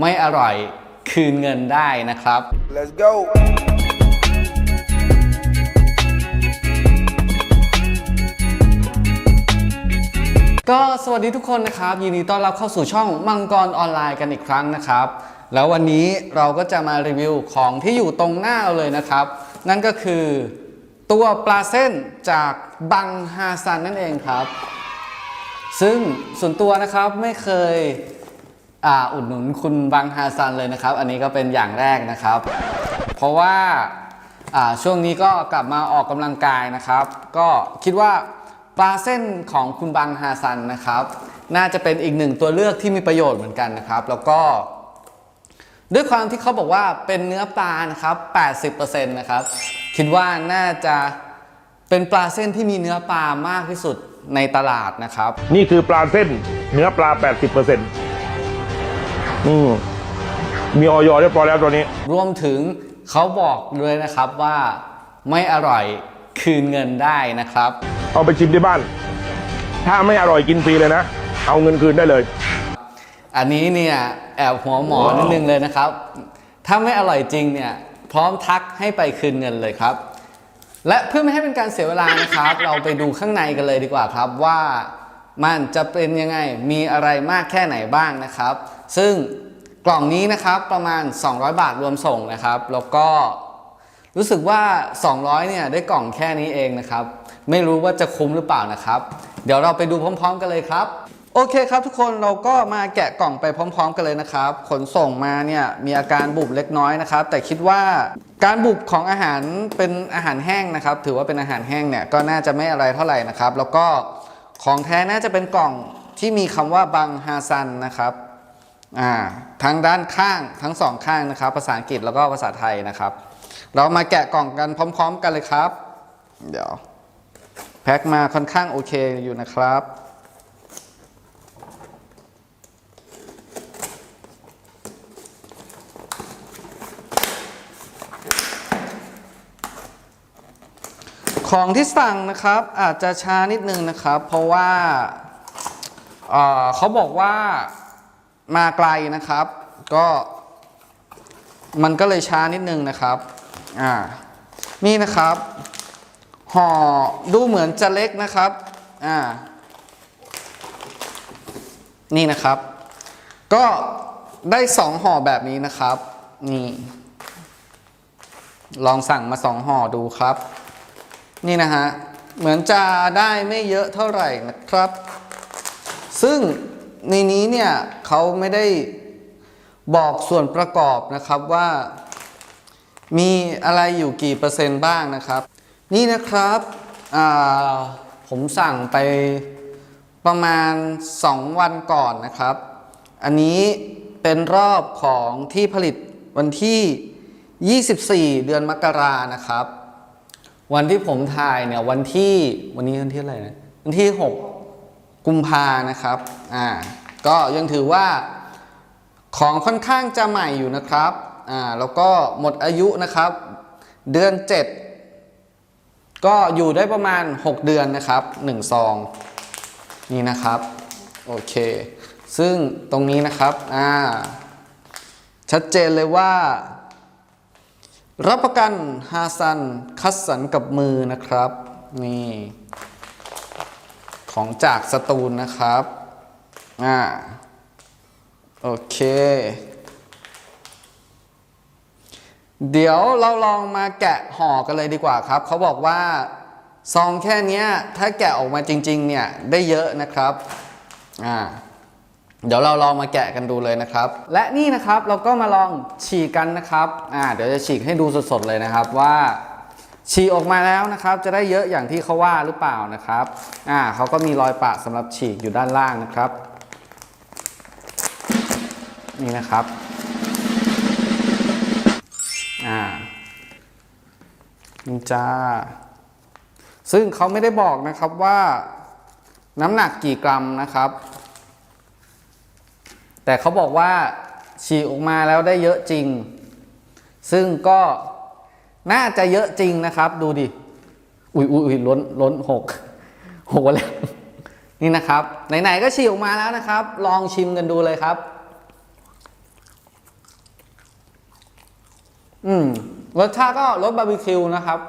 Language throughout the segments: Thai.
ไม่อร่อยคืนเงินได้นะครับ Let's go. ก็สวัสดีทุกคนนะครับ ยินดีต้อนรับเข้าสู่ช่องมังกรออนไลน์กันอีกครั้งนะครับ แล้ววันนี้เราก็จะมารีวิวของที่อยู่ตรงหน้าเราเลยนะครับ นั่นก็คือตัวปลาเส้นจากบังฮาซันนั่นเองครับ ซึ่งส่วนตัวนะครับไม่เคย อุดหนุนคุณบังฮาซันเลยนะครับ อันนี้ก็เป็นอย่างแรกนะครับ เพราะว่าอ่าช่วงนี้ก็กลับมาออกกำลังกายนะครับ ก็คิดว่าปลาเส้นของคุณบังฮาซันนะครับ น่าจะเป็นอีกหนึ่งตัวเลือกที่มีประโยชน์เหมือนกันนะครับ แล้วก็ ด้วยความที่เขาบอกว่าเป็นเนื้อปลานะครับ 80%นะครับ คิดว่าน่าจะเป็นปลาเส้นที่มีเนื้อปลามากที่สุดในตลาดนะครับ นี่คือปลาเส้นเนื้อปลา 80% อืมมีออยเรียบร้อยแล้วตัวนี้ รวมถึงเขาบอกด้วยนะครับว่าไม่อร่อยคืนเงินได้นะครับ เอาไปชิมที่บ้าน ถ้าไม่อร่อยกินฟรีเลยนะ เอาเงินคืนได้เลย อันนี้เนี่ยแอบหัวหมอนิดนึงเลยนะครับ ถ้าไม่อร่อยจริงเนี่ยพร้อมทักให้ไปคืนเงินเลยครับ และเพื่อไม่ให้เป็นการเสียเวลานะครับ เราไปดูข้างในกันเลยดีกว่าครับว่ามันจะเป็นยังไงมีอะไรมากแค่ไหนบ้างนะครับ ซึ่ง กล่องนี้นะครับประมาณ 200 บาทรวมส่งนะครับ แล้วก็รู้สึกว่า 200เนี่ยได้กล่องแค่นี้เองนะครับ ไม่รู้ว่าจะคุ้มหรือเปล่านะครับ เดี๋ยวเราไปดูพร้อม ๆ กันเลยครับ โอเคครับทุกคนเราก็มาแกะกล่องไปพร้อม ๆ กันเลยนะครับ ขนส่งมาเนี่ยมีอาการบุบเล็กน้อยนะครับ แต่คิดว่าการบุบของอาหารเป็นอาหารแห้งนะครับ ถือว่าเป็นอาหารแห้งเนี่ยก็น่าจะไม่อะไรเท่าไหร่นะครับ แล้วก็ของแท้น่าจะเป็นกล่องที่มีคำว่าบังฮาซันนะครับ อ่าทั้งด้านข้างทั้งสองข้างนะครับ ภาษาอังกฤษแล้วก็ภาษาไทยนะครับ เรามาแกะกล่องกันพร้อม ๆ กันเลยครับ เดี๋ยวแพ็คมาค่อนข้างโอเคอยู่นะครับของที่สั่งนะครับอาจจะช้านิดนึงนะครับ เพราะว่าเอ่อเขาบอกว่า มาไกลนะครับ ก็มันก็เลยช้านิดนึงนะครับอ่านี่นะครับห่อดูเหมือนจะเล็กนะครับอ่านี่นะครับ ก็ได้สองห่อแบบนี้นะครับ นี่ ลองสั่งมาสองห่อดูครับ นี่นะฮะเหมือนจะได้ไม่เยอะเท่าไหร่นะครับ ซึ่ง ในนี้เนี่ยเขาไม่ได้บอกส่วนประกอบนะครับว่า มีอะไรอยู่กี่เปอร์เซ็นต์บ้างนะครับ นี่นะครับผมสั่งไปประมาณ 2 วันก่อนนะครับ อันนี้เป็นรอบของที่ผลิตวันที่ 24 เดือนมกรานะครับ วันที่ผมถ่ายเนี่ยวันที่วันนี้วันที่อะไรนะวันที่ 6 กุมภานะครับอ่าก็ยังถือว่าของค่อนข้างจะใหม่อยู่นะครับอ่าแล้วก็หมดอายุนะครับ เดือน 7 ก็อยู่ได้ประมาณ 6 เดือนนะครับ1ซองนี่นะครับโอเค ซึ่งตรงนี้นะครับอ่าชัดเจนเลยว่า รับประกันฮาซันคัดสรรกับมือนะครับ นี่ ของจากสตูลนะครับอ่าโอเค เดี๋ยวเราลองมาแกะห่อกันเลยดีกว่าครับ เขาบอกว่าซองแค่นี้ถ้าแกะออกมาจริง ๆ เนี่ย ได้เยอะนะครับอ่าเดี๋ยวเราลองมาแกะกันดูเลยนะครับ และนี่นะครับเราก็มาลองฉีกกันนะครับอ่าเดี๋ยวจะฉีกให้ดูสดๆเลยนะครับว่า ฉีกออกมาแล้วนะครับ จะได้เยอะอย่างที่เขาว่าหรือเปล่านะครับอ่าเขาก็มีรอยปะสำหรับฉีกอยู่ด้านล่างนะครับ นี่นะครับอ่านี่จ้าซึ่งเขาไม่ได้บอกนะครับว่าน้ำหนักกี่กรัมนะครับ แต่เขาบอกว่าฉีกออกมาแล้วได้เยอะจริง ซึ่งก็ น่าจะเยอะจริงนะครับ ดูดิอุ้ยอุ้ยล้นล้นหกหกแล้ว นี่นะครับ ไหนๆก็ฉีออกมาแล้วนะครับ ลองชิมกันดูเลยครับ อืมรสชาติก็รสบาร์บีคิวนะครับ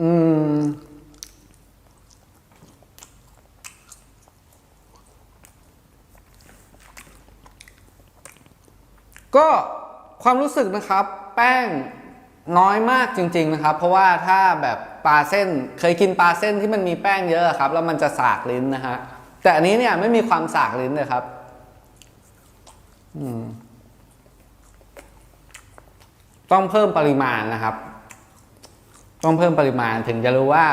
อืม ก็ความรู้สึกนะครับแป้งน้อยมากจริง ๆนะครับ เพราะว่าถ้าแบบปลาเส้นเคยกินปลาเส้นที่มันมีแป้งเยอะครับ แล้วมันจะสากลิ้นนะฮะแต่อันนี้เนี่ยไม่มีความสากลิ้นเลยครับต้องเพิ่มปริมาณนะครับ ต้องเพิ่มปริมาณถึงจะรู้ว่า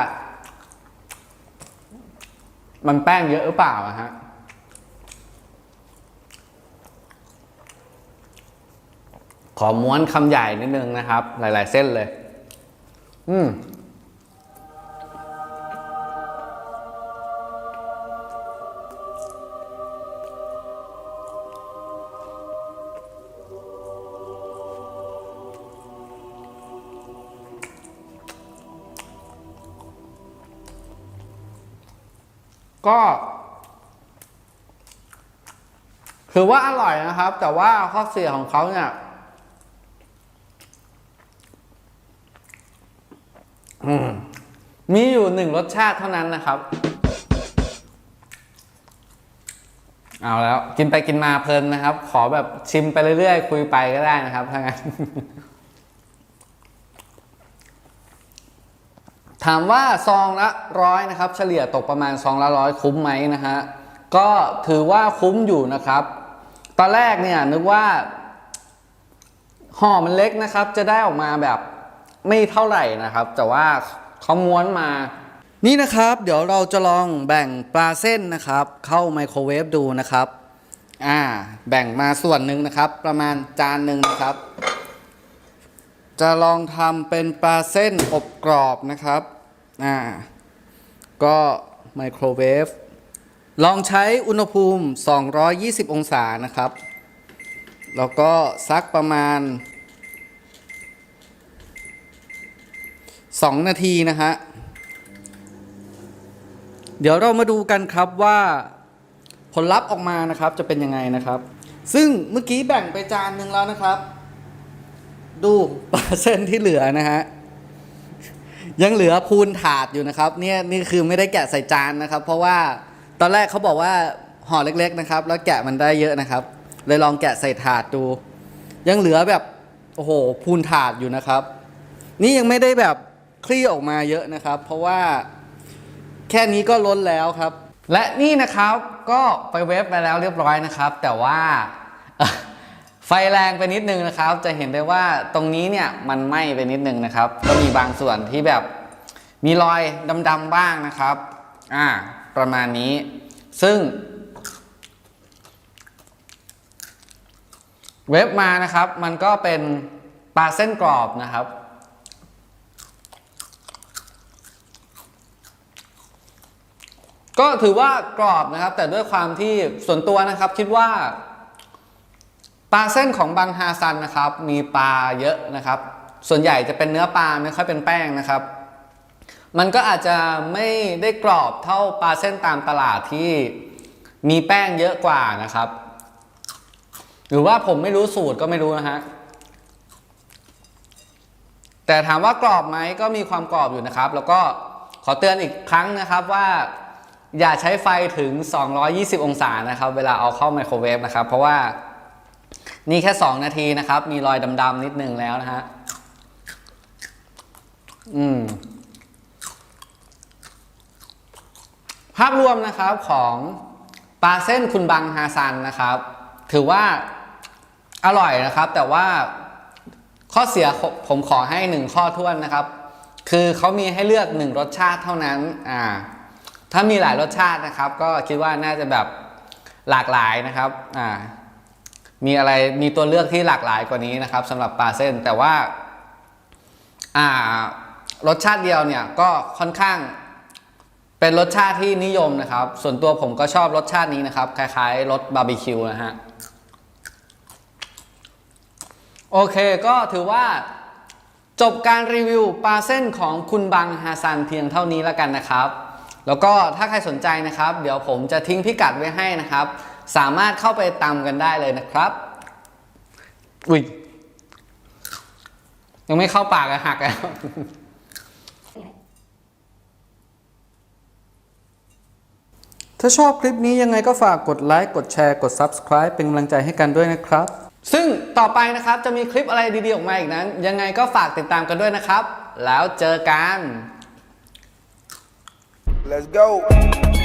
มันแป้งเยอะหรือเปล่าฮะ ขอม้วนคำใหญ่นิดนึงนะครับ หลาย ๆ เส้นเลย อืมก็ ถือว่าอร่อยนะครับ แต่ว่าข้อเสียของเขาเนี่ย มีอยู่หนึ่งรสชาติเท่านั้นนะครับ เอาแล้วกินไปกินมาเพลินนะครับ ขอแบบชิมไปเรื่อยๆ คุยไปก็ได้นะครับถ้างั้นถามว่าซองละร้อยนะครับ เฉลี่ยตกประมาณซองละร้อยคุ้มไหมนะฮะก็ถือว่าคุ้มอยู่นะครับ ตอนแรกเนี่ยนึกว่าห่อมันเล็กนะครับ จะได้ออกมาแบบ ไม่เท่าไหร่นะครับ แต่ว่าเขาม้วนมา นี่นะครับ เดี๋ยวเราจะลองแบ่งปลาเส้นนะครับ เข้าไมโครเวฟดูนะครับอ่าแบ่งมาส่วนหนึ่งนะครับ ประมาณจานหนึ่งนะครับ จะลองทำเป็นปลาเส้นอบกรอบนะครับอ่าก็ไมโครเวฟลองใช้อุณหภูมิ 220 องศานะครับ แล้วก็ซักประมาณ 2นาทีนะฮะ เดี๋ยวเรามาดูกันครับว่าผลลัพธ์ออกมานะครับจะเป็นยังไงนะครับ ซึ่งเมื่อกี้แบ่งไปจานหนึ่งแล้วนะครับ ดูปลาเส้นที่เหลือนะฮะยังเหลือพูนถาดอยู่นะครับเนี่ยนี่คือไม่ได้แกะใส่จานนะครับ เพราะว่าตอนแรกเขาบอกว่าห่อเล็ก ๆนะครับ แล้วแกะมันได้เยอะนะครับ เลยลองแกะใส่ถาดดู ยังเหลือแบบโอ้โหพูนถาดอยู่นะครับ นี่ยังไม่ได้แบบ คลี่ออกมาเยอะนะครับ เพราะว่าแค่นี้ก็ล้นแล้วครับ และนี่นะครับก็ไปเวฟไปแล้วเรียบร้อยนะครับ แต่ว่าไฟแรงไปนิดนึงนะครับ จะเห็นได้ว่าตรงนี้เนี่ยมันไหม้ไปนิดนึงนะครับ ก็มีบางส่วนที่แบบมีรอยดำๆบ้างนะครับ อ่า ประมาณนี้ ซึ่ง เวฟมานะครับ มันก็เป็นปลาเส้นกรอบนะครับ ก็ถือว่ากรอบนะครับ แต่ด้วยความที่ส่วนตัวนะครับคิดว่า ปลาเส้นของบางฮาซันนะครับ มีปลาเยอะนะครับ ส่วนใหญ่จะเป็นเนื้อปลาไม่ค่อยเป็นแป้งนะครับ มันก็อาจจะไม่ได้กรอบเท่าปลาเส้นตามตลาดที่มีแป้งเยอะกว่านะครับ หรือว่าผมไม่รู้สูตรก็ไม่รู้นะฮะแต่ถามว่ากรอบไหมก็มีความกรอบอยู่นะครับ แล้วก็ขอเตือนอีกครั้งนะครับว่า อย่าใช้ไฟถึง 220 องศานะครับ เวลาเอาเข้าไมโครเวฟนะครับ เพราะว่านี่แค่ 2 นาทีนะครับ มีรอยดำๆนิดนึงแล้วนะฮะ อืม ภาพรวมนะครับของปลาเส้นคุณบังฮาซันนะครับ ถือว่าอร่อยนะครับ แต่ว่าข้อเสียผมขอให้หนึ่งข้อท้วนนะครับ คือเขามีให้เลือกหนึ่งรสชาติเท่านั้น อ่า ถ้ามีหลายรสชาตินะครับ ก็คิดว่าน่าจะแบบหลากหลายนะครับอ่ามีอะไรมีตัวเลือกที่หลากหลายกว่านี้นะครับสำหรับปลาเส้นแต่ว่าอ่ารสชาติเดียวเนี่ยก็ค่อนข้างเป็นรสชาติที่นิยมนะครับ ส่วนตัวผมก็ชอบรสชาตินี้นะครับ คล้ายๆรสบาร์บีคิวนะฮะโอเคก็ถือว่าจบการรีวิวปลาเส้นของคุณบังฮาซันเพียงเท่านี้แล้วกันนะครับ แล้วก็ถ้าใครสนใจนะครับ เดี๋ยวผมจะทิ้งพิกัดไว้ให้นะครับ สามารถเข้าไปตามกันได้เลยนะครับอุ้ยยังไม่เข้าปากอะหักแล้วถ้าชอบคลิปนี้ยังไงก็ฝากกดไลค์กดแชร์กด Subscribe เป็นกำลังใจให้กันด้วยนะครับ ซึ่งต่อไปนะครับจะมีคลิปอะไรดีๆออกมาอีกนั้น ยังไงก็ฝากติดตามกันด้วยนะครับ แล้วเจอกัน Let's go.